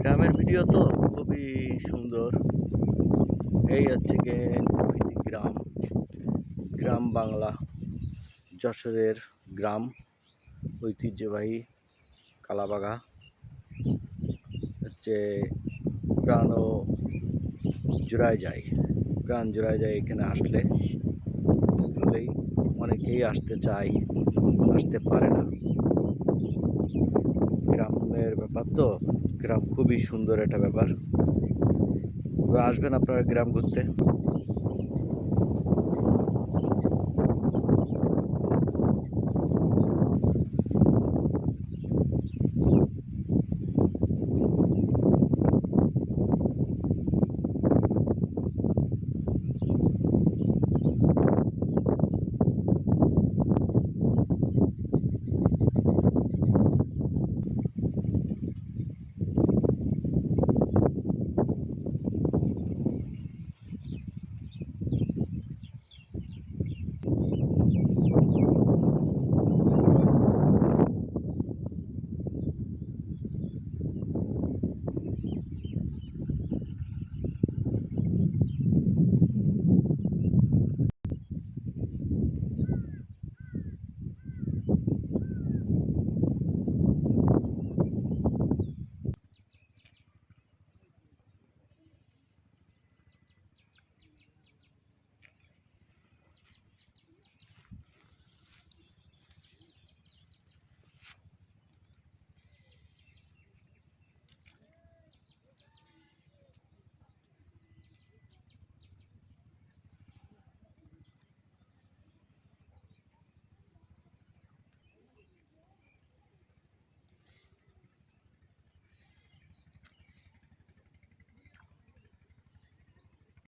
গ্রামের ভিডিও তো খুবই সুন্দর। এই হচ্ছে প্রকৃতি গ্রাম। গ্রাম বাংলা, যশোরের গ্রাম, ঐতিহ্যবাহী কালাবাগা হচ্ছে প্রাণও জোড়ায় যায়। প্রাণ জোড়ায় যায় এখানে আসলে। বলেই অনেকেই আসতে চায়, আসতে পারে না। গ্রামের ব্যাপার তো গ্রাম খুবই সুন্দর একটা ব্যাপার। আসবেন আপনারা গ্রাম ঘুরতে।